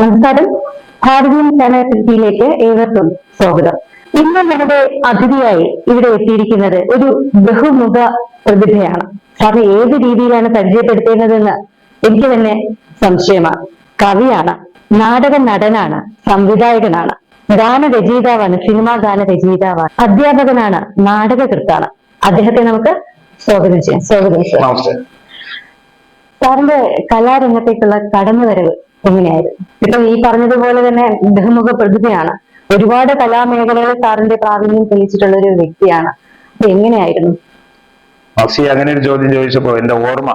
നമസ്കാരം. ഭാരതീയ ചാനലിലേക്ക് ഏവർക്കും സ്വാഗതം. ഇന്ന് നമ്മുടെ അതിഥിയായി ഇവിടെ എത്തിയിരിക്കുന്നത് ഒരു ബഹുമുഖ പ്രതിഭയാണ്. സാറിന് ഏത് രീതിയിലാണ് പരിചയപ്പെടുത്തേണ്ടതെന്ന് എനിക്ക് തന്നെ സംശയമാണ്. കവിയാണ് നാടക നടനാണ് സംവിധായകനാണ് ഗാനരചയിതാവാണ് സിനിമാ ഗാനരചയിതാവാണ് അധ്യാപകനാണ് നാടകകൃത്താണ്. അദ്ദേഹത്തെ നമുക്ക് സ്വാഗതം ചെയ്യാം. സ്വാഗതം ചെയ്യാം സാറിന്റെ കലാരംഗത്തേക്കുള്ള കടന്നുവരവ് എങ്ങനെയായിരുന്നു? ഇപ്പം ഈ പറഞ്ഞതുപോലെ തന്നെ ബഹുമുഖ പ്രതിഭയാണ്. ഒരുപാട് കലാമേഖലകളിൽ സാറിന്റെ പ്രാവീണ്യം തെളിയിച്ചിട്ടുള്ള ഒരു വ്യക്തിയാണ്. അപ്പൊ എങ്ങനെയായിരുന്നു? മസി അങ്ങനെ ഒരു ചോദ്യം ചോദിച്ചപ്പോ എന്റെ ഓർമ്മ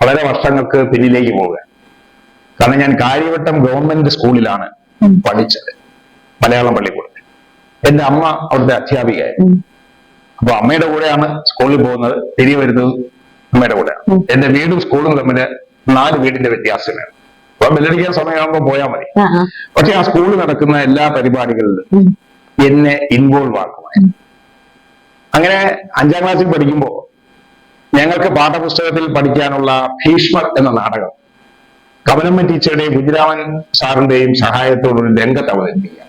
വളരെ വർഷങ്ങൾക്ക് പിന്നിലേക്ക് പോവുക കാരണം ഞാൻ കാര്യവട്ടം ഗവൺമെന്റ് സ്കൂളിലാണ് പഠിച്ചത് മലയാളം പള്ളിക്കൂടത്തിൽ. എന്റെ അമ്മ അവിടുത്തെ അധ്യാപികയായിരുന്നു. അപ്പൊ അമ്മയുടെ കൂടെയാണ് സ്കൂളിൽ പോകുന്നത് തിരികെ വരുന്നത് അമ്മയുടെ കൂടെയാണ്. എന്റെ വീടും സ്കൂളും തമ്മിൽ നാല് വീടിന്റെ വ്യത്യാസമാണ് അപ്പൊ ബെല്ലടിക്കാൻ സമയമാകുമ്പോ പോയാൽ മതി. പക്ഷെ ആ സ്കൂളിൽ നടക്കുന്ന എല്ലാ പരിപാടികളിലും എന്നെ ഇൻവോൾവ് ആക്കുമായിരുന്നു അങ്ങനെ അഞ്ചാം ക്ലാസ്സിൽ പഠിക്കുമ്പോൾ ഞങ്ങൾക്ക് പാഠപുസ്തകത്തിൽ പഠിക്കാനുള്ള ഭീഷ്മർ എന്ന നാടകം കമലമ്മ ടീച്ചറുടെയും കുഞ്ഞിരാമൻ സാറിന്റെയും സഹായത്തോടൊരു രംഗത്ത് അവതരിപ്പിക്കുക.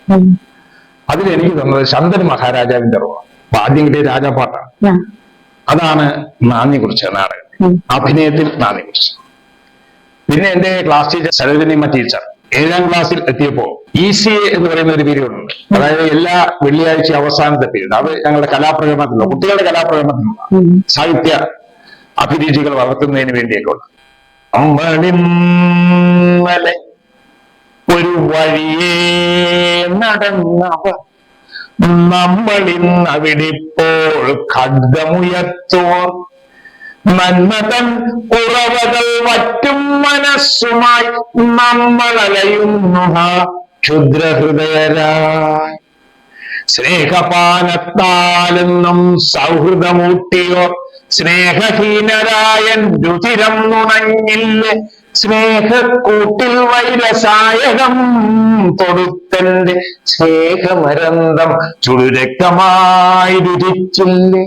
അതിലെനിക്ക് തന്നത് ശന്തൻ മഹാരാജാവിന്റെ റോളാണ്. ആദ്യം കിട്ടിയ രാജാപാട്ടാണ് അതാണ് നാന്ദി കുറിച്ച നാടകം അഭിനയത്തിൽ നാന്ദി കുറിച്ച് പിന്നെ എന്റെ ക്ലാസ് ടീച്ചർ സരോജിനിമ്മ ടീച്ചർ ഏഴാം ക്ലാസ്സിൽ എത്തിയപ്പോൾ ഇ സി എ എന്ന് പറയുന്ന ഒരു പീരീഡ് ഉണ്ട്. അതായത് എല്ലാ വെള്ളിയാഴ്ച അവസാനത്തെ പീരീഡ് അത് ഞങ്ങളുടെ കലാപ്രകടനത്തിലുള്ള കുട്ടികളുടെ കലാപ്രകടനത്തിലുള്ള സാഹിത്യ അഭിരുചികൾ വളർത്തുന്നതിന് വേണ്ടിയൊക്കെയുള്ള അമ്പളിന്നലെ ഒരു വഴിയേ നടന്നവർ നമ്മളിന്നവിടിപ്പോൾ ഖഡ്ഗമുയർത്തോർ നന്മതൻ കുറവകൾ വറ്റും മനസ്സുമായി നമ്മളലയുന്നു ക്ഷുദ്രഹൃദയരായി. സ്നേഹപാനത്താലെന്നും സൗഹൃദമൂട്ടിയോ സ്നേഹഹീനരായൻ രുചിരം നുണഞ്ഞില്ലേ? സ്നേഹക്കൂട്ടിൽ വൈരസായകം തൊടുത്തന്റെ സ്നേഹമരന്തം ചുടുരക്തമായി രുചിച്ചില്ലേ?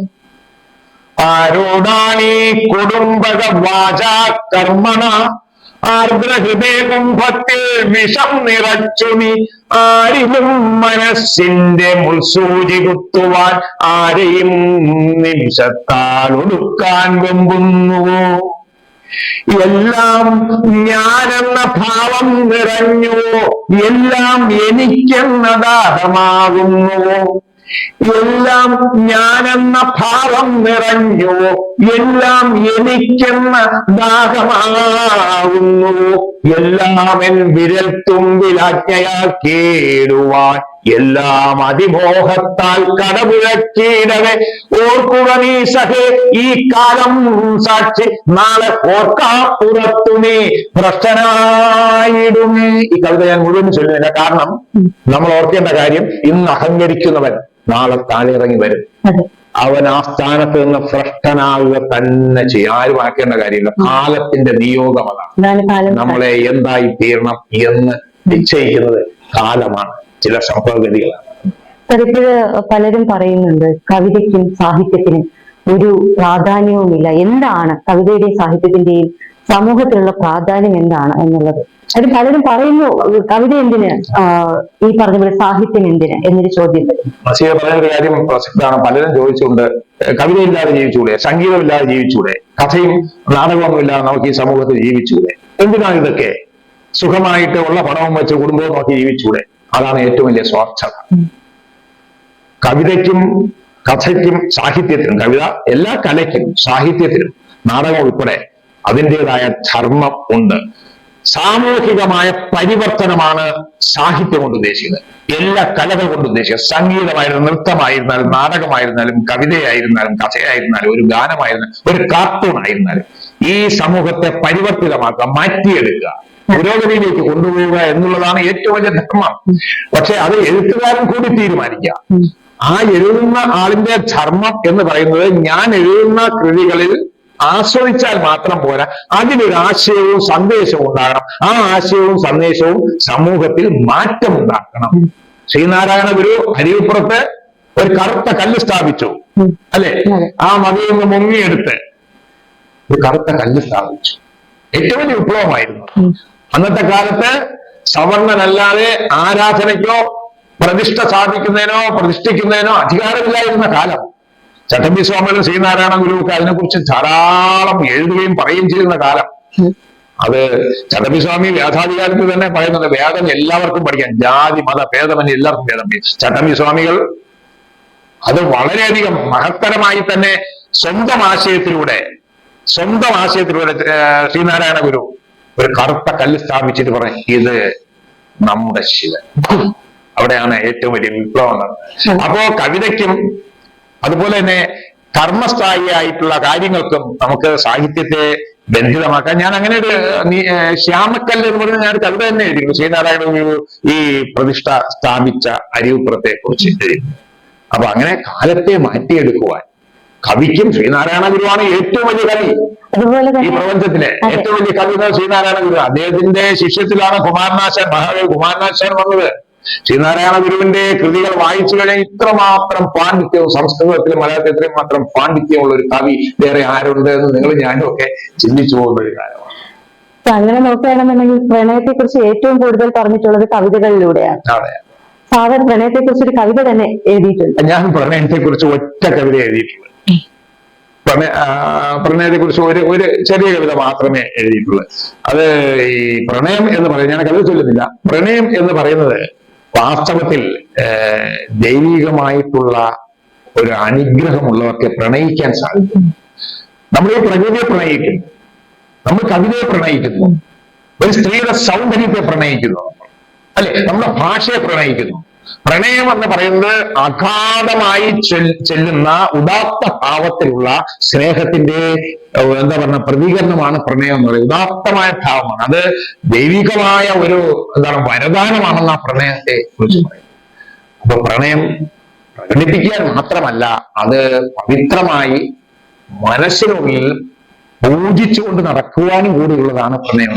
ആരോടാണീ കുടുംബക വാചാ കർമ്മണ ആർദ്രഹൃദയ കുംഭത്തിൽ വിഷം നിറച്ചു നീ ആരിലും മനസ്സിന്റെ മുൾസൂചി കുത്തുവാൻ ആരെയും നിമിഷത്താൽ ഒടുക്കാൻ വെമ്പുന്നുവോ? എല്ലാം ഞാനെന്ന ഭാവം നിറഞ്ഞുവോ? എല്ലാം എനിക്കെന്ന ദാഹമാകുന്നുവോ എല്ലാം ഞാനെന്ന ഭാവം നിറഞ്ഞു. എല്ലാം എനിക്കെന്ന ഭാഗമാകുന്നു എല്ലാം എൻ വിരൽ തുമ്പിലാജ്ഞയാക്കേടുവാൻ എല്ലാം അതിമോഹത്താൽ കടപുഴക്കിയിടവേ ഓർക്കുക നീ സഹേ ഈ കാലം സാക്ഷി. നാളെ ഓർക്കാപ്പുറത്തു നീ ഭ്രഷ്ടനായിടുമേ. ഈ കവിത ഞാൻ മുഴുവൻ ചൊല്ലുന്നില്ല. കാരണം നമ്മൾ ഓർക്കേണ്ട കാര്യം ഇന്ന് അഹങ്കരിക്കുന്നവൻ നാളെ താഴെയിറങ്ങി വരും. അവൻ ആ സ്ഥാനത്ത് നിന്ന് ഭ്രഷ്ടനാവുക തന്നെ ചെയ്യും. ആരും ആക്കേണ്ട കാര്യമില്ല. കാലത്തിന്റെ നിയോഗം അതാണ്. നമ്മളെ എന്തായി തീരണം എന്ന് നിശ്ചയിക്കുന്നത് കാലമാണ്. ചില സംഭവഗതികളാണ്. പലപ്പോഴും പലരും പറയുന്നുണ്ട് കവിതയ്ക്കും സാഹിത്യത്തിനും ഒരു പ്രാധാന്യവുമില്ല. എന്താണ് കവിതയുടെയും സാഹിത്യത്തിന്റെയും സമൂഹത്തിലുള്ള പ്രാധാന്യം എന്താണ് എന്നുള്ളത്? അത് പലരും പറയുന്നു കവിത എന്തിന് ഈ പറഞ്ഞ പോലെ സാഹിത്യം എന്തിന് എന്നൊരു ചോദ്യം പറയുന്ന കാര്യം പ്രസക്തമാണ്. പലരും ചോദിച്ചുകൊണ്ട് കവിതയില്ലാതെ ജീവിച്ചൂടെ സംഗീതമില്ലാതെ ജീവിച്ചൂടെ കഥയും നാടകവും ഇല്ലാതെ നമുക്ക് ഈ സമൂഹത്തിൽ ജീവിച്ചൂടെ? എന്തിനാണ് ഇതൊക്കെ? സുഖമായിട്ട് ഉള്ള പണവും വെച്ച് കുടുംബവും നോക്കി ജീവിച്ചൂടെ? അതാണ് ഏറ്റവും വലിയ സ്വാർത്ഥത കവിതയ്ക്കും കഥയ്ക്കും സാഹിത്യത്തിനും കവിത എല്ലാ കലയ്ക്കും സാഹിത്യത്തിനും നാടകം ഉൾപ്പെടെ അതിന്റെതായ ധർമ്മം ഉണ്ട്. സാമൂഹികമായ പരിവർത്തനമാണ് സാഹിത്യം കൊണ്ട് ഉദ്ദേശിക്കുന്നത്. എല്ലാ കലകൾ കൊണ്ട് ഉദ്ദേശിക്കുന്നത്. സംഗീതമായിരുന്നു നൃത്തമായിരുന്നാലും നാടകമായിരുന്നാലും കവിതയായിരുന്നാലും കഥയായിരുന്നാലും ഒരു ഗാനമായിരുന്നാലും ഒരു കാർട്ടൂൺ ആയിരുന്നാലും ഈ സമൂഹത്തെ പരിവർത്തിതമാക്കുക മാറ്റിയെടുക്കുക. പുരോഗതിയിലേക്ക് കൊണ്ടുപോവുക എന്നുള്ളതാണ് ഏറ്റവും വലിയ ധർമ്മം. പക്ഷെ അത് എഴുത്തുകാരൻ കൂടി തീരുമാനിക്കുക ആ എഴുതുന്ന ആളിന്റെ ധർമ്മം എന്ന് പറയുന്നത് ഞാൻ എഴുതുന്ന കൃതികളിൽ ആസ്വദിച്ചാൽ മാത്രം പോരാ. അതിലൊരു ആശയവും സന്ദേശവും ഉണ്ടാകണം. ആ ആശയവും സന്ദേശവും സമൂഹത്തിൽ മാറ്റം ഉണ്ടാക്കണം. ശ്രീനാരായണ ഗുരു അരിവിപ്പുറത്ത് ഒരു കറുത്ത കല്ല് സ്ഥാപിച്ചു. അല്ലെ? ആ നദിയിൽ നിന്ന് മുങ്ങിയെടുത്ത് ഒരു കറുത്ത കല്ല് സ്ഥാപിച്ചു. ഏറ്റവും വലിയ വിപ്ലവമായിരുന്നു. അന്നത്തെ കാലത്ത് സവർണനല്ലാതെ ആരാധനയ്ക്കോ പ്രതിഷ്ഠ സ്ഥാപിക്കുന്നതിനോ പ്രതിഷ്ഠിക്കുന്നതിനോ അധികാരമില്ലായിരുന്ന കാലം. ചട്ടമ്പി സ്വാമികളും ശ്രീനാരായണ ഗുരുവൊക്കെ അതിനെക്കുറിച്ച് ധാരാളം എഴുതുകയും പറയുകയും ചെയ്യുന്ന കാലം. അത് ചട്ടമ്പി സ്വാമി വ്യാധാധികാരത്തിൽ തന്നെ പറയുന്നത് വേദം എല്ലാവർക്കും പഠിക്കാം. ജാതി മത ഭേദമന്യേ എല്ലാവർക്കും പഠിക്കാം. ചട്ടമ്പി സ്വാമികൾ അത് വളരെയധികം മഹത്തരമായി തന്നെ സ്വന്തം ആശയത്തിലൂടെ സ്വന്തം ആശയത്തിലൂടെ ശ്രീനാരായണ ഗുരു ഒരു കറുത്ത കല്ല് സ്ഥാപിച്ചിട്ട് പറയും ഇത് നമ്മുടെ ശിവൻ. അവിടെയാണ് ഏറ്റവും വലിയ വിപ്ലവം അപ്പോ കവിതയ്ക്കും അതുപോലെ തന്നെ കർമ്മസ്ഥായിയായിട്ടുള്ള കാര്യങ്ങൾക്കും നമുക്ക് സാഹിത്യത്തെ ബന്ധിതമാക്കാൻ ഞാൻ അങ്ങനെ ഒരു ശ്യാമക്കല്ല് എന്ന് പറഞ്ഞാൽ ഞാൻ കവിത തന്നെ എഴുതി ശ്രീനാരായണ ഈ പ്രതിഷ്ഠ സ്ഥാപിച്ച അരിവുപ്പുറത്തെ കുറിച്ച് എഴുതി അപ്പൊ അങ്ങനെ കാലത്തെ മാറ്റിയെടുക്കുവാൻ കവിക്കും ശ്രീനാരായണ ഗുരുവാണ് ഏറ്റവും വലിയ കവി. ഈ പ്രപഞ്ചത്തിലെ ഏറ്റവും വലിയ കവി ശ്രീനാരായണ ഗുരു. അദ്ദേഹത്തിന്റെ ശിഷ്യത്തിലാണ് കുമാരനാശൻ മഹാകവി കുമാരനാശൻ വന്നത്. ശ്രീനാരായണ ഗുരുവിന്റെ കൃതികൾ വായിച്ചു കഴിഞ്ഞാൽ ഇത്രമാത്രം പാണ്ഡിത്യവും സംസ്കൃതത്തിലും മലയാളത്തിലും ഇത്രയും മാത്രം പാണ്ഡിത്യമുള്ള ഒരു കവി വേറെ ആരുണ്ട് എന്ന് നിങ്ങൾ ഞാനും ഒക്കെ ചിന്തിച്ചു പോകുന്ന ഒരു കാര്യമാണ്. അങ്ങനെ നോക്കുകയാണെന്നുണ്ടെങ്കിൽ പ്രണയത്തെ കുറിച്ച് ഏറ്റവും കൂടുതൽ പറഞ്ഞിട്ടുള്ളത് കവിതകളിലൂടെയാണ്. അതെ. ഫാദർ പ്രണയത്തെ കുറിച്ച് ഒരു കവിത തന്നെ എഴുതിയിട്ടുണ്ട്. ഞാൻ പ്രണയത്തെ കുറിച്ച് ഒറ്റ കവിത എഴുതിയിട്ടുണ്ട് പ്രണയ പ്രണയത്തെ കുറിച്ച് ഒരു ഒരു ചെറിയ കവിത മാത്രമേ എഴുതിയിട്ടുള്ളൂ. അത് ഈ പ്രണയം എന്ന് പറയുന്നത് ഞാൻ കവിത ചൊല്ലുന്നില്ല. പ്രണയം എന്ന് പറയുന്നത് വാസ്തവത്തിൽ ദൈവികമായിട്ടുള്ള ഒരു അനുഗ്രഹമുള്ളവർക്ക് പ്രണയിക്കാൻ സാധിക്കും നമ്മൾ ഈ പ്രകൃതിയെ പ്രണയിക്കുന്നു. നമ്മൾ കവിതയെ പ്രണയിക്കുന്നു. ഒരു സ്ത്രീയുടെ സൗന്ദര്യത്തെ പ്രണയിക്കുന്നു. അല്ലെ നമ്മുടെ ഭാഷയെ പ്രണയിക്കുന്നു. പ്രണയം എന്ന് പറയുന്നത് അഗാധമായി ചെല്ലുന്ന ഉദാത്ത ഭാവത്തിലുള്ള സ്നേഹത്തിന്റെ എന്താ പറയുക പ്രതികരണമാണ് പ്രണയം എന്ന് പറയുന്നത്. ഉദാത്തമായ ഭാവമാണ്. അത് ദൈവികമായ ഒരു എന്താണ് വരദാനമാണെന്ന് ആ പ്രണയത്തെ കുറിച്ച് പറയുന്നത്. അപ്പൊ പ്രണയം പ്രകടിപ്പിക്കാൻ മാത്രമല്ല അത് പവിത്രമായി മനസ്സിനുള്ളിൽ പൂജിച്ചുകൊണ്ട് നടക്കുവാനും കൂടിയുള്ളതാണ് പ്രണയം.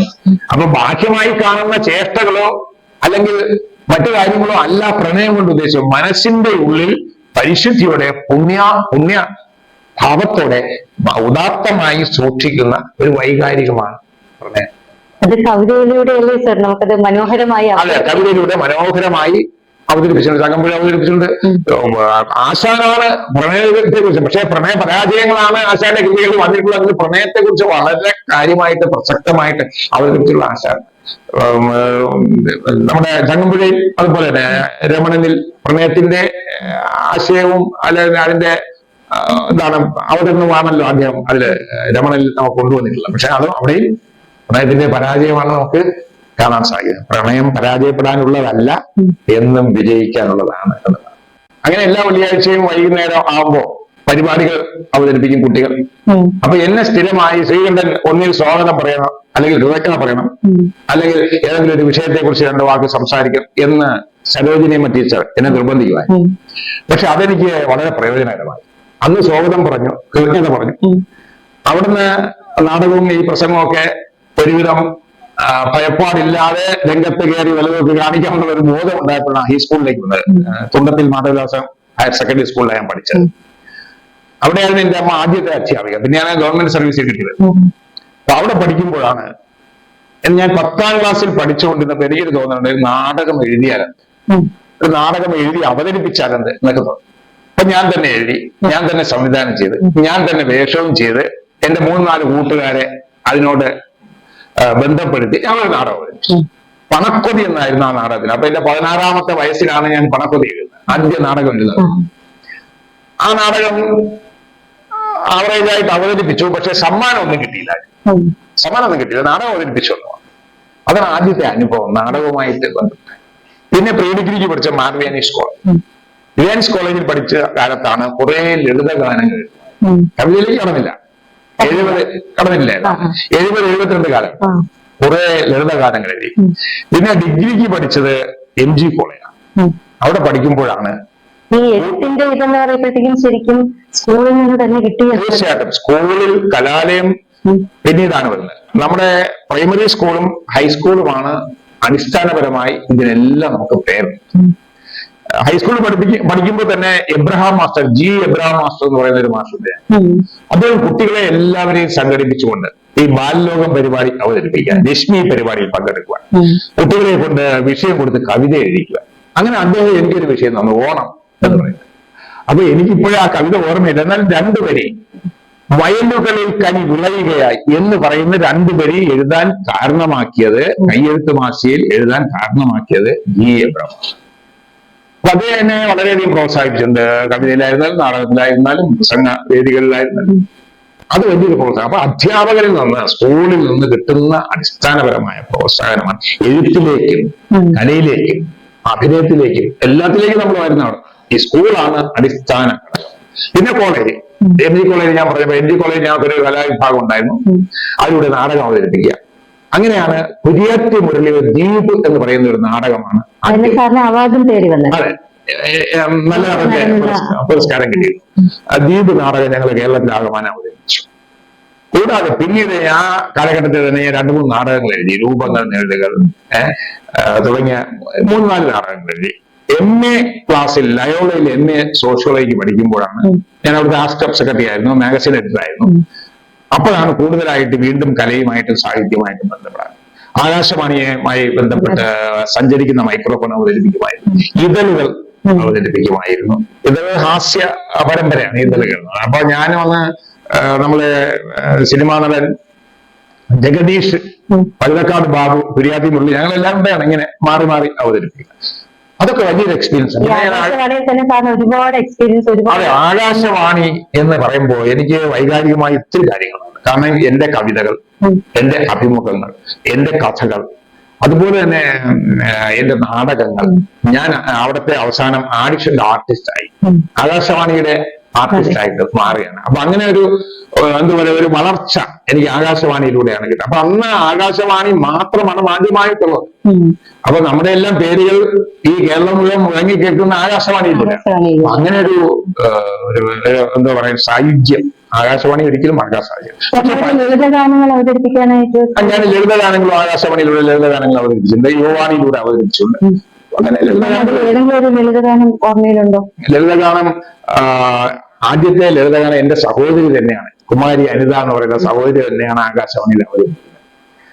അപ്പൊ ബാഹ്യമായി കാണുന്ന ചേഷ്ടകളോ അല്ലെങ്കിൽ മറ്റു കാര്യങ്ങളോ അല്ല പ്രണയം കൊണ്ട് ഉദ്ദേശിച്ചത് മനസ്സിന്റെ ഉള്ളിൽ പരിശുദ്ധിയോടെ പുണ്യ പുണ്യ ഭാവത്തോടെ ഉദാത്തമായി സൂക്ഷിക്കുന്ന ഒരു വൈകാരികമാണ് പ്രണയം. അത് കവിതയിലൂടെയല്ലേ സർ? നമുക്കത് മനോഹരമായി അതെ കവിതയിലൂടെ മനോഹരമായി അവതരിപ്പിച്ചിട്ടുണ്ട് ചങ്ങമ്പുഴ അവതരിപ്പിച്ചിട്ടുണ്ട്. ആശാനാണ് പ്രണയത്തെ കുറിച്ച് പക്ഷെ പ്രണയ പരാജയങ്ങളാണ് ആശാന്റെ കൃതികളിൽ വന്നിട്ടുള്ളത്. അതിന് പ്രണയത്തെ കുറിച്ച് വളരെ കാര്യമായിട്ട് പ്രസക്തമായിട്ട് അവതരിപ്പിച്ചിട്ടുള്ള ആശാൻ. നമ്മുടെ ചങ്ങമ്പുഴയിൽ അതുപോലെ തന്നെ രമണനിൽ പ്രണയത്തിന്റെ ആശയവും അല്ലെങ്കിൽ അതിന്റെ എന്താണ് അവതരണമാണല്ലോ അദ്ദേഹം അതിൽ രമണനിൽ നമുക്ക് കൊണ്ടുവന്നിട്ടുള്ളത്. പക്ഷെ അത് അവിടെയും പ്രണയത്തിന്റെ പരാജയമാണ് നമുക്ക് കാണാൻ സാധിക്കുന്നത് പ്രണയം പരാജയപ്പെടാനുള്ളതല്ല എന്നും വിജയിക്കാനുള്ളതാണ് എന്നുള്ളതാണ്. അങ്ങനെ എല്ലാ വെള്ളിയാഴ്ചയും വൈകുന്നേരം ആവുമ്പോ പരിപാടികൾ അവതരിപ്പിക്കും കുട്ടികൾ. അപ്പൊ എന്നെ സ്ഥിരമായി ശ്രീകണ്ഠൻ ഒന്നിൽ സ്വാഗതം പറയണം അല്ലെങ്കിൽ കൃതജ്ഞത പറയണം അല്ലെങ്കിൽ ഏതെങ്കിലും ഒരു വിഷയത്തെ കുറിച്ച് രണ്ട് വാക്ക് സംസാരിക്കും എന്ന് സരോജിനിയമ്മ ടീച്ചർ എന്നെ നിർബന്ധിക്കുവാൻ. പക്ഷെ അതെനിക്ക് വളരെ പ്രയോജനകരമായി. അന്ന് സ്വാഗതം പറഞ്ഞു കൃതജ്ഞത പറഞ്ഞു. അവിടുന്ന് നാടകവും ഈ പ്രസംഗവും ഒക്കെ ഒരുവിധം ഭയപ്പാടില്ലാതെ രംഗത്ത് കയറി വലുതൊക്കെ കാണിക്കാനുള്ള ഒരു ബോധം ഉണ്ടായപ്പോഴാണ് ഈ സ്കൂളിലേക്ക് വന്നത്. തുണ്ടത്തിൽ മാധവദാസം ഹയർ സെക്കൻഡറി സ്കൂളിലാണ് ഞാൻ പഠിച്ചത്. അവിടെയായിരുന്നു എന്റെ അമ്മ ആദ്യത്തെ അധ്യാപിക. പിന്നെ ഞാൻ ഗവൺമെന്റ് സർവീസിൽ കിട്ടിയത്. അപ്പൊ അവിടെ പഠിക്കുമ്പോഴാണ് ഞാൻ പത്താം ക്ലാസ്സിൽ പഠിച്ചുകൊണ്ടിരുന്ന എനിക്കൊരു തോന്നുന്നുണ്ട് നാടകം എഴുതിയാലെന്ത് ഒരു നാടകം എഴുതി അവതരിപ്പിച്ചാലെന്ത് എന്നൊക്കെ തോന്നുന്നു അപ്പൊ ഞാൻ തന്നെ എഴുതി ഞാൻ തന്നെ സംവിധാനം ചെയ്ത് ഞാൻ തന്നെ വേഷവും ചെയ്ത് എന്റെ മൂന്ന് നാല് കൂട്ടുകാരെ അതിനോട് ബന്ധപ്പെടുത്തി ഞാൻ ഒരു നാടകം എഴുതി. പണക്കൊതി എന്നായിരുന്നു ആ നാടകത്തിന്. അപ്പൊ എന്റെ പതിനാറാമത്തെ വയസ്സിലാണ് ഞാൻ പണക്കൊതി എഴുതുന്നത്. ആദ്യ നാടകം എഴുതുന്നത്. ആ നാടകം ആവറേജ് ആയിട്ട് അവതരിപ്പിച്ചു. പക്ഷെ സമ്മാനം ഒന്നും കിട്ടിയില്ല. സമ്മാനം ഒന്നും കിട്ടിയില്ല. നാടകം അവതരിപ്പിച്ചു. അതാണ് ആദ്യത്തെ അനുഭവം. നാടകവുമായിട്ട് ബന്ധപ്പെട്ട്. പിന്നെ പ്രീ ഡിഗ്രിക്ക് പഠിച്ച മാർവിയാനീസ് കോളേജ്. റിയാൻസ് കോളേജിൽ പഠിച്ച കാലത്താണ് കുറെ ലളിത ഗാനങ്ങൾ. കവിതയിലേക്ക് കടന്നില്ല. എഴുപത് കടന്നില്ലേ. എഴുപത് എഴുപത്തിരണ്ട് കാലം. കുറെ ലളിത ഗാനങ്ങൾ എഴുതി പിന്നെ ഡിഗ്രിക്ക് പഠിച്ചത് എം ജി കോളേജാണ് അവിടെ പഠിക്കുമ്പോഴാണ് ഈ എഴുത്തിന്റെ ഇതെന്ന് പറയുമ്പോഴത്തേക്കും ശരിക്കും സ്കൂളിൽ നിന്ന് തന്നെ കിട്ടിയ തീർച്ചയായിട്ടും. സ്കൂളിൽ കലാലയം. പിന്നീടാണ് വരുന്നത്. നമ്മുടെ പ്രൈമറി സ്കൂളും ഹൈസ്കൂളുമാണ് അടിസ്ഥാനപരമായി ഇതിനെല്ലാം നമുക്ക് പേര്. ഹൈസ്കൂളിൽ പഠിപ്പിക്കും പഠിക്കുമ്പോൾ തന്നെ Abraham master ji Abraham master എന്ന് പറയുന്ന ഒരു മാസ്റ്റർ. അദ്ദേഹം കുട്ടികളെ എല്ലാവരെയും സംഘടിപ്പിച്ചുകൊണ്ട് ഈ ബാലലോകം പരിപാടി അവതരിപ്പിക്കാൻ രശ്മി പരിപാടിയിൽ പങ്കെടുക്കുവാൻ. കുട്ടികളെ കൊണ്ട് വിഷയം കൊടുത്ത് കവിത എഴുതിക്കുക. അങ്ങനെ അദ്ദേഹം എനിക്കൊരു വിഷയം തന്നു ഓണം എന്ന് പറയുന്നത്. അപ്പൊ എനിക്കിപ്പോഴും ആ കവിത ഓർമ്മയില്ല. എന്നാൽ രണ്ടുപേരെ വയലുകളിൽ കനി വിളയുകയായി എന്ന് പറയുന്ന രണ്ടുപേരെ എഴുതാൻ കാരണമാക്കിയത് കയ്യെഴുത്ത് മാസികയിൽ എഴുതാൻ കാരണമാക്കിയത് ജി എ ബ്രഹ്മ അപ്പൊ അത് എന്നെ വളരെയധികം പ്രോത്സാഹിപ്പിച്ചിട്ടുണ്ട്. കവിതയിലായിരുന്നാലും നാടകത്തിലായിരുന്നാലും പ്രസംഗ വേദികളിലായിരുന്നാലും. അത് വലിയൊരു പ്രോത്സാഹനം. അപ്പൊ അധ്യാപകരിൽ നിന്ന് സ്കൂളിൽ നിന്ന് കിട്ടുന്ന അടിസ്ഥാനപരമായ പ്രോത്സാഹനമാണ് എഴുത്തിലേക്കും കലയിലേക്കും അഭിനയത്തിലേക്കും എല്ലാത്തിലേക്കും നമ്മൾ വരുന്നതാണ്. ഈ സ്കൂളാണ് അടിസ്ഥാന. ഘടകം പിന്നെ കോളേജ്. എം ജി കോളേജ് ഞാൻ പറഞ്ഞപ്പോ എം ജി കോളേജ് ഒരു കലാവിഭാഗം ഉണ്ടായിരുന്നു. അതിലൂടെ നാടകം അവതരിപ്പിക്കുക. അങ്ങനെയാണ് കുരിയാറ്റി മുരളിയുടെ ദ്വീപ് എന്ന് പറയുന്ന ഒരു നാടകമാണ്. അവാർഡും തേടി അതെ. നല്ല പുരസ്കാരം- കിട്ടി. ആ ദ്വീപ് നാടകം ഞങ്ങൾ കേരളത്തിൽ ആകമാനം അവതരിപ്പിച്ചു. കൂടാതെ പിന്നീട് ആ കാലഘട്ടത്തിൽ തന്നെ ഞാൻ രണ്ടു മൂന്ന് നാടകങ്ങൾ എഴുതി രൂപങ്ങൾ നേടുകൾ തുടങ്ങിയ മൂന്ന് നാല് നാടകങ്ങൾ എഴുതി. എം എ ക്ലാസ്സിൽ ലയോളയിൽ എം എ സോഷ്യോളജിക്ക് പഠിക്കുമ്പോഴാണ് ഞാൻ അവിടുത്തെ ആസ്റ്റർ സെക്രട്ടറി ആയിരുന്നു മാഗസിൻ എഡിറ്റർ ആയിരുന്നു. അപ്പോഴാണ് കൂടുതലായിട്ട് വീണ്ടും കലയുമായിട്ടും സാഹിത്യമായിട്ടും ബന്ധപ്പെടാൻ. ആകാശവാണിയുമായി ബന്ധപ്പെട്ട് സഞ്ചരിക്കുന്ന മൈക്രോഫോൺ അവതരിപ്പിക്കുമായിരുന്നു. ഇതളുകൾ. അവതരിപ്പിക്കുമായിരുന്നു. ഇത് ഹാസ്യ പരമ്പരയാണ് ഇതളുകൾ. അപ്പൊ ഞാൻ അന്ന് നമ്മളെ സിനിമാ നടൻ ജഗദീഷ്. പഴുതക്കാട് ബാബു കുര്യാത്തി മുരളി ഞങ്ങൾ എല്ലാവരും കൂടെയാണ് ഇങ്ങനെ മാറി മാറി അവതരിപ്പിക്കുക അതൊക്കെ വലിയൊരു എക്സ്പീരിയൻസ് ഒരുപാട് എക്സ്പീരിയൻസ് അതെ ഒരുപാട് ആകാശവാണി എന്ന് പറയുമ്പോൾ എനിക്ക് വൈകാരികമായി ഒത്തിരി കാര്യങ്ങളുണ്ട്. കാരണം എന്റെ കവിതകൾ. എന്റെ അഭിമുഖങ്ങൾ എന്റെ കഥകൾ അതുപോലെ തന്നെ എന്റെ നാടകങ്ങൾ. ഞാൻ അവിടുത്തെ അവസാനം ആഡിഷന്റെ ആർട്ടിസ്റ്റ് ആയി. ആകാശവാണിയുടെ ആർട്ടിസ്റ്റ് ആയിട്ട് മാറുകയാണ്. അപ്പൊ അങ്ങനെ ഒരു എന്തുപോലെ എന്താ പറയുക ഒരു വളർച്ച എനിക്ക് ആകാശവാണിയിലൂടെയാണ് കിട്ടുന്നത് അപ്പൊ അന്ന് ആകാശവാണി മാത്രമാണ് മാധ്യമായിട്ടുള്ളത് ഉം. അപ്പൊ നമ്മുടെ എല്ലാം പേരുകൾ ഈ കേരളം മുഴുവൻ മുഴങ്ങി കേൾക്കുന്ന ആകാശവാണി അങ്ങനെ ഒരു എന്താ പറയുക സായുജ്യം. ആകാശവാണി ഒരിക്കലും മറക്കാൻ സാധിക്കും ലളിതഗാനങ്ങൾ അവതരിപ്പിക്കാനായിട്ട് ഞാൻ ലളിതഗാനങ്ങളും ആകാശവാണിയിലൂടെ ലളിതഗാനങ്ങൾ അവതരിപ്പിച്ചിട്ടുണ്ട്. യുവാണിയിലൂടെ അവതരിപ്പിച്ചിട്ടുണ്ട്. അങ്ങനെ ലളിതഗാനം ലളിതഗാനം ഓർമ്മയിലുണ്ടോ? ലളിതഗാനം ആ, ആദ്യത്തെ ലളിതഗാനം എന്റെ സഹോദരി തന്നെയാണ്. കുമാരി അനിത എന്ന് പറയുന്ന സഹോദരി തന്നെയാണ് ആകാശവാണിയിൽ അവതരിപ്പിച്ചത്.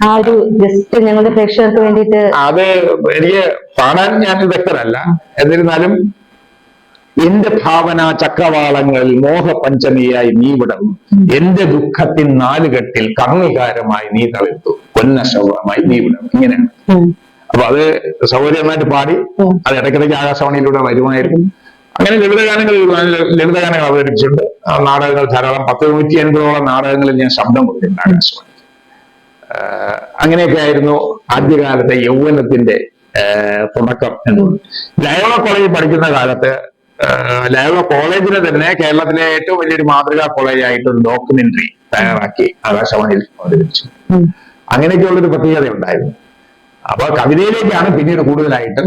ആ ഒരു ജസ്റ്റ് ഞങ്ങളുടെ പ്രേക്ഷകർക്ക് വേണ്ടിയിട്ട് അത് എനിക്ക് പാടാൻ ഞാൻ വ്യക്തനല്ല. എന്നിരുന്നാലും എന്റെ ഭാവന ചക്രവാളങ്ങളിൽ മോഹപഞ്ചമിയായി നീ വിടർന്നു. എന്റെ ദുഃഖത്തിൻ നാലുകെട്ടിൽ കർണികാരമായി നീ തളിർത്തു. പൊന്നശവമായി നീ വിടർന്നു. ഇങ്ങനെയാണ്. അപ്പൊ അത് സൗകര്യമായിട്ട് പാടി. അത് ഇടയ്ക്കിടയ്ക്ക് ആകാശവാണിയിലൂടെ വരുമായിരുന്നു അങ്ങനെ ലളിതഗാനങ്ങൾ ലളിതഗാനങ്ങൾ അവതരിപ്പിച്ചിട്ടുണ്ട്. നാടകങ്ങൾ ധാരാളം. പത്ത് നൂറ്റി അൻപതോളം നാടകങ്ങളിൽ ഞാൻ ശബ്ദം കൊടുത്തിട്ടുണ്ട് ആകാശവാണി അങ്ങനെയൊക്കെ ആയിരുന്നു ആദ്യകാലത്തെ യൗവനത്തിന്റെ തുടക്കം എന്നുള്ളത് ലയോള കോളേജിൽ പഠിക്കുന്ന കാലത്ത് ലയോള കോളേജിനെ തന്നെ കേരളത്തിലെ ഏറ്റവും വലിയൊരു മാതൃകാ കോളേജായിട്ട് ഒരു ഡോക്യുമെന്ററി തയ്യാറാക്കി ആകാശവാണിയിൽ അവതരിപ്പിച്ചു. അങ്ങനെയൊക്കെയുള്ളൊരു പ്രത്യേകത ഉണ്ടായിരുന്നു അപ്പൊ കവിതയിലേക്കാണ് പിന്നീട് കൂടുതലായിട്ടും.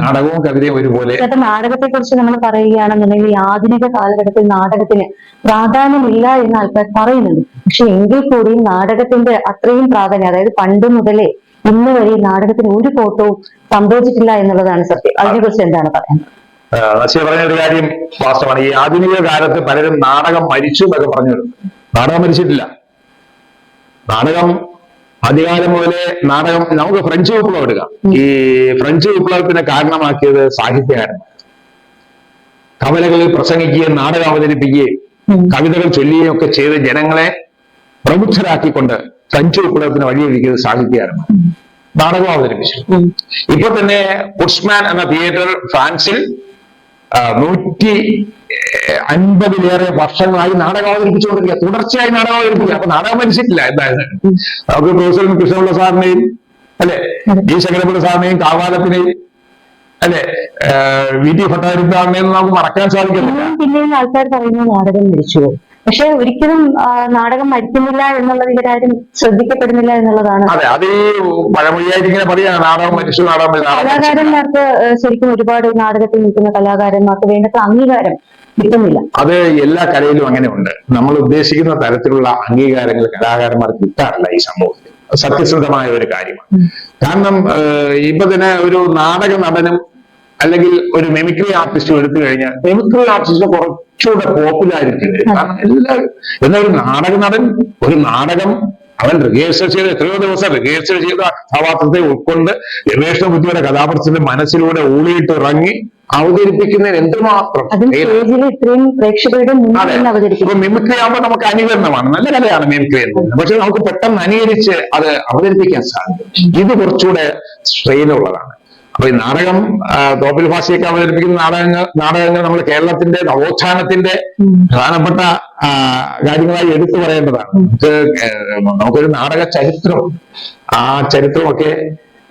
നാടകവും കവിതയും ഒരുപോലെ നാടകത്തെ കുറിച്ച് നമ്മൾ പറയുകയാണെന്നുണ്ടെങ്കിൽ ആധുനിക കാലഘട്ടത്തിൽ നാടകത്തിന് പ്രാധാന്യമില്ല എന്ന് ആൾക്കാർ പറയുന്നുണ്ട്. പക്ഷെ എങ്കിൽ കൂടി നാടകത്തിന്റെ അത്രയും പ്രാധാന്യം അതായത് പണ്ട് മുതലേ ഇന്ന് വരെ നാടകത്തിന് ഒരു ഫോട്ടോവും സംഭവിച്ചിട്ടില്ല എന്നുള്ളതാണ് സത്യം. അതിനെ കുറിച്ച് എന്താണ് പറയുന്നത് നശിയ പറഞ്ഞ ഒരു കാര്യം വാസ്തവമാണ്. ഈ ആധുനിക കാലത്ത് പലരും നാടകം മരിച്ചു എന്നൊക്കെ പറഞ്ഞു നാടകം മരിച്ചിട്ടില്ല. നാടകം ആദ്യകാലം മുതലേ നാടകം നമുക്ക് ഫ്രഞ്ച് വിപ്ലവം എടുക്കാം. ഈ ഫ്രഞ്ച് വിപ്ലവത്തിന് കാരണമാക്കിയത് സാഹിത്യകാരൻ. കവലകളിൽ പ്രസംഗിക്കുകയും നാടകം അവതരിപ്പിക്കുകയും. കവിതകൾ ചൊല്ലുകയും ഒക്കെ ചെയ്ത് ജനങ്ങളെ പ്രബുദ്ധരാക്കിക്കൊണ്ട് ഫ്രഞ്ച് വിപ്ലവത്തിന് വഴിയൊരുക്കിയത് സാഹിത്യകാരന്മാർ നാടകം അവതരിപ്പിച്ചു. ഇപ്പൊ തന്നെ പുഷ്മാൻ എന്ന തിയേറ്റർ ഫ്രാൻസിൽ നൂറ്റി അൻപതിലേറെ വർഷങ്ങളായി നാടകം അവതരിപ്പിച്ചുകൊണ്ടിരിക്കുക. തുടർച്ചയായി നാടകം അവതരിപ്പിക്കുക. അപ്പൊ നാടകം മരിച്ചിട്ടില്ല എന്തായാലും. നമുക്ക് പ്രൊഫസർ കൃഷ്ണപിള്ള സാറിനെയും അല്ലെ? ജി ശങ്കരപിള്ള സാറിനെയും കാവാലത്തിനെയും അല്ലെ? വി ടി ഭട്ടാരിത്താറിനെയും നമുക്ക് മറക്കാൻ സാധിക്കത്തില്ല. ആൾക്കാർ പറയുന്നു നാടകം മരിച്ചു പക്ഷെ ഒരിക്കലും നാടകം മരിക്കുന്നില്ല എന്നുള്ളത് ഇവരാരും ശ്രദ്ധിക്കപ്പെടുന്നില്ല എന്നുള്ളതാണ്. അതെ അത് ഈ പഴമൊഴിയായിട്ട് ഇങ്ങനെ പറയാ നാടകം മരിച്ചു നാടകം മരിച്ചു, കലാകാരന്മാർക്ക് ശരിക്കും ഒരുപാട് നാടകത്തിൽ നിൽക്കുന്ന കലാകാരന്മാർക്ക് വേണ്ടത്ര അംഗീകാരം കിട്ടുന്നില്ല. അത് എല്ലാ കലയിലും അങ്ങനെ ഉണ്ട് നമ്മൾ ഉദ്ദേശിക്കുന്ന തരത്തിലുള്ള അംഗീകാരങ്ങൾ കലാകാരന്മാർക്ക് കിട്ടാറില്ല ഈ സമൂഹത്തിൽ. സത്യസന്ധമായ ഒരു കാര്യമാണ്. കാരണം ഇപ്പൊ തന്നെ ഒരു നാടക നടനും അല്ലെങ്കിൽ ഒരു മെമിക്രി ആർട്ടിസ്റ്റും എടുത്തു കഴിഞ്ഞാൽ മെമിക്രി ആർട്ടിസ്റ്റിന് കുറച്ചുകൂടെ പോപ്പുലാരിറ്റി വരും കാരണം എല്ലാ എന്നാൽ ഒരു നാടക നടൻ ഒരു നാടകം അവൻ റിഹേഴ്സൽ ചെയ്ത് എത്രയോ ദിവസം റിഹേഴ്സൽ ചെയ്ത കഥാപാത്രത്തെ ഉൾക്കൊണ്ട് ഗവേഷണ ബുദ്ധിയുടെ കഥാപാത്രത്തിന്റെ മനസ്സിലൂടെ ഊളിയിട്ട് ഇറങ്ങി അവതരിപ്പിക്കുന്നതിന് എന്തുമാത്രം ഇപ്പൊ മിമിക്രി ആകുമ്പോൾ നമുക്ക് അനുകരണമാണ്. നല്ല കലയാണ് മിമിക്രി എന്നത് പക്ഷെ നമുക്ക് പെട്ടെന്ന് അനുകരിച്ച് അത് അവതരിപ്പിക്കാൻ സാധിക്കും. ഇത് കുറച്ചുകൂടെ സ്ട്രെയിൻ ഉള്ളതാണ്. അപ്പൊ ഈ നാടകം തോപ്പിൽ ഭാഷയൊക്കെ അവതരിപ്പിക്കുന്ന നാടകങ്ങൾ നാടകങ്ങൾ നമ്മൾ കേരളത്തിന്റെ നവോത്ഥാനത്തിന്റെ പ്രധാനപ്പെട്ട കാര്യങ്ങളായി എടുത്തു പറയേണ്ടതാണ്. നമുക്ക് നമുക്കൊരു നാടക ചരിത്രം ആ ചരിത്രമൊക്കെ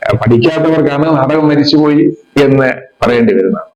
പഠിക്കാത്തവർക്കാണ് നാടകം മരിച്ചുപോയി എന്ന് പറയേണ്ടി വരുന്നത്.